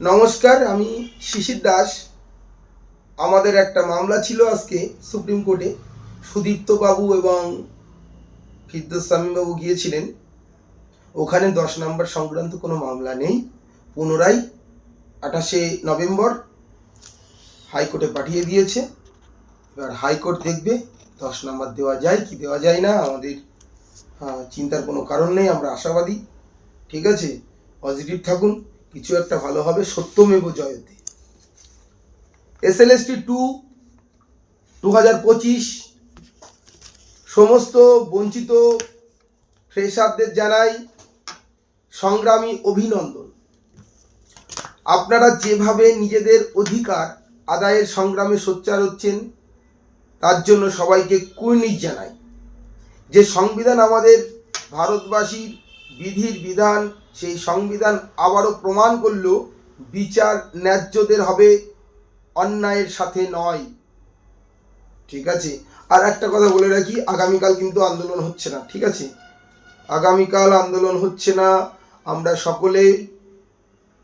নমস্কার, আমি শিশির দাস। আমাদের একটা মামলা ছিল আজকে সুপ্রিম কোর্টে। সুদীপ্ত বাবু এবং ফিরদোস্বামী বাবু গিয়েছিলেন। ওখানে দশ নম্বর সংক্রান্ত কোনো মামলা নেই। পুনরায় আঠাশে নভেম্বর হাইকোর্টে পাঠিয়ে দিয়েছে। এবার হাইকোর্ট দেখবে দশ নম্বর দেওয়া যায় কি দেওয়া যায় না। আমাদের চিন্তার কোনো কারণ নেই। আমরা আশাবাদী। ঠিক আছে? পজিটিভ থাকুন। কিছু একটা ভালো হবে, সত্যমেব Jayate S L S T two হাজার পঁচিশ, সমস্ত বঞ্চিত ফ্রেশারদের জানাই সংগ্রামী অভিনন্দন। আপনারা যেভাবে নিজেদের অধিকার আদায়ের সংগ্রামে সোচ্চার হচ্ছেন, তার জন্য সবাইকে কুর্নিশ জানাই। যে সংবিধান আমাদের ভারতবাসীর বিধির বিধান, সেই সংবিধান আবারও প্রমাণ করল, বিচার ন্যায্যদের হবে, অন্যায়ের সাথে নয়। ঠিক আছে? আর একটা কথা বলে রাখি, আগামীকাল কিন্তু আন্দোলন হচ্ছে না, ঠিক আছে? আগামীকাল আন্দোলন হচ্ছে না, আমরা সকলে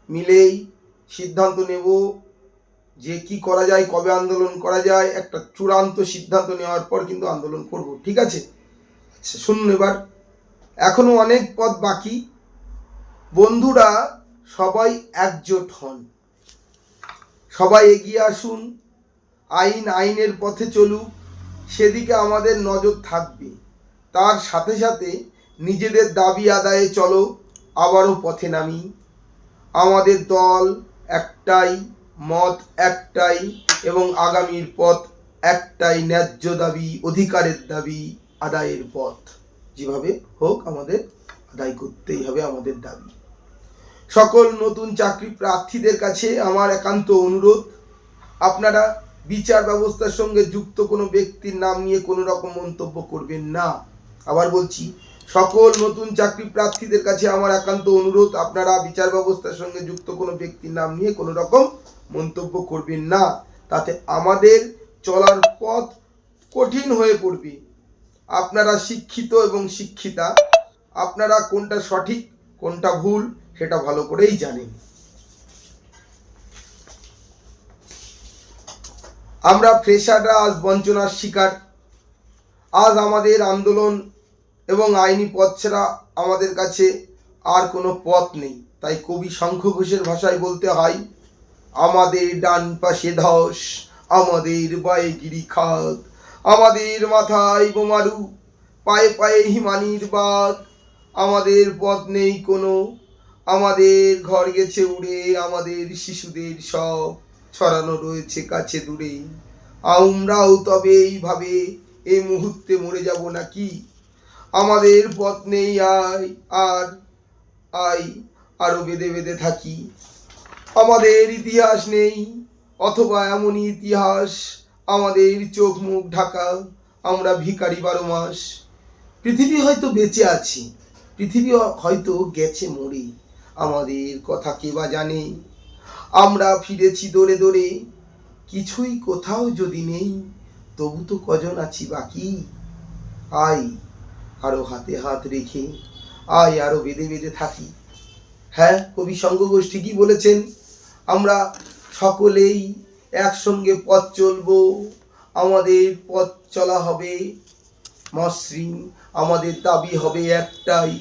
মিলেই সিদ্ধান্ত নেব যে কি করা যায়, কবে আন্দোলন করা যায়। একটা চূড়ান্ত সিদ্ধান্ত নেওয়ার পর কিন্তু আন্দোলন করব, ঠিক আছে? আচ্ছা শুনুন এবার। এখনও অনেক পথ বাকি। বন্ধুরা, সবাই একজোট হন। সবাই এগিয়ে আসুন। আইন আইনের পথে চলুক। সেদিকে আমাদের নজর থাকবে। তার সাথে সাথে নিজেদের দাবি আদায়ে চলো। আবারও পথে নামি। আমাদের দল একটাই, মত একটাই এবং আগামীর পথ একটাই ন্যায্য দাবি, অধিকারের দাবি, আদায়ের পথ। যেভাবে হোক আমাদের আদায় করতেই হবে আমাদের দাবি। সকল নতুন চাকরি প্রার্থীদের কাছে আমার একান্ত অনুরোধ। আপনারা বিচার ব্যবস্থার সঙ্গে যুক্ত কোনো ব্যক্তির নাম নিয়ে কোনো রকম মন্তব্য করবেন না। আবার বলছি, সকল নতুন চাকরি প্রার্থীদের কাছে আমার একান্ত অনুরোধ। আপনারা বিচার ব্যবস্থার সঙ্গে যুক্ত কোনো ব্যক্তির নাম নিয়ে কোনো রকম মন্তব্য করবেন না। তাতে আমাদের চলার পথ কঠিন হয়ে পড়বে। আপনারা শিক্ষিত এবং শিক্ষিতা, আপনারা কোনটা সঠিক, কোনটা ভুল, সেটা ভালো করেই জানেন। আমরা ফ্রেশাররা আজ বঞ্চনার শিকার। আজ আমাদের আন্দোলন এবং আইনি পথ ছাড়া আমাদের কাছে আর কোনো পথ নেই। তাই কবি শঙ্খ ঘোষের ভাষায় বলতে হয়, আমাদের ডান পাশে ধস, আমাদের বায়ে গিরিখাত আমাদের মাথায় বোমারু, পায়ে পায়ে হিমানির বাদ আমাদের পথ নেই কোনো, আমাদের ঘর গেছে উড়ে, আমাদের শিশুদের সব ছড়ানো রয়েছে কাছে দূরে। আমরাও তবে এইভাবে এই মুহূর্তে মরে যাব নাকি? আমাদের পথ নেই আয় আর, আই, আরও বেঁধে বেঁধে থাকি। আমাদের ইতিহাস নেই, অথবা এমনই ইতিহাস আমাদের চোখ মুখ ঢাকা আমরা ভিখারি বারো মাস। পৃথিবী হয়তো বেঁচে আছি, পৃথিবী হয়তো গেছে মরে আমাদের কথা কে বা জানে? আমরা ফিরেছি দৌড়ে দৌড়ে, কিছুই কোথাও যদি নেই, তবু তো কজন আছি বাকি? আয় আরও হাতে হাত রেখে আয় আরও বেঁধে বেঁধে থাকি। হ্যাঁ কবি সঙ্গ গোষ্ঠী কি বলেছেন? আমরা সকলেই একসঙ্গে পথ চলবো, আমাদের পথ চলা হবে। মসৃণ, আমাদের দাবি হবে একটাই,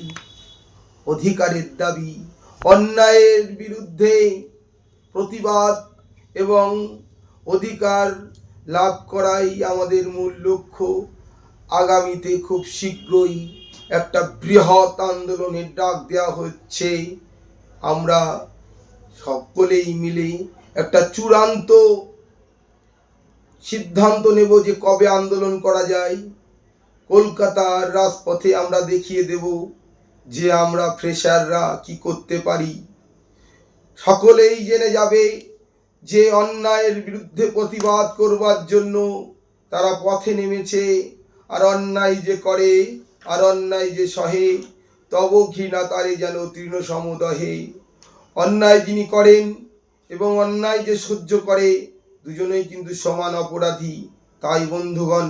অধিকারের দাবি, অন্যায়ের বিরুদ্ধে প্রতিবাদ এবং অধিকার লাভ করাই আমাদের মূল লক্ষ্য। আগামীতে খুব শীঘ্রই একটা বৃহৎ আন্দোলনের ডাক দেওয়া হচ্ছে। আমরা সকলেই মিলে একটা চূড়ান্ত সিদ্ধান্ত নেব যে কবে আন্দোলন করা যায়। কলকাতার রাজপথে আমরা দেখিয়ে দেব যে আমরা ফ্রেশাররা কি করতে পারি। সকলেই জেনে যাবে যে অন্যায়ের বিরুদ্ধে প্রতিবাদ করবার জন্য তারা পথে নেমেছে। আর অন্যায় যে করে, আর অন্যায় যে সহে, তব ঘৃণা তারে যেন তৃণ সমুদহে অন্যায় যিনি করেন এবং অন্যায় যে সহ্য করে, দুজনেই কিন্তু সমান অপরাধী। তাই, বন্ধুগণ,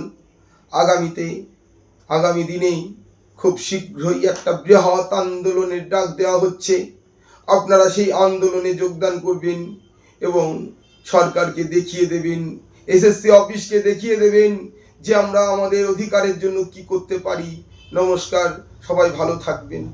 আগামীতে, আগামী দিনেই খুব শীঘ্রই একটা বৃহৎ আন্দোলনের ডাক দেওয়া হচ্ছে। আপনারা সেই আন্দোলনে যোগদান করবেন এবং সরকারকে দেখিয়ে দেবেন এসএসসি অফিসকে দেখিয়ে দেবেন যে আমরা আমাদের অধিকারের জন্য কি করতে পারি। নমস্কার, সবাই ভালো থাকবেন।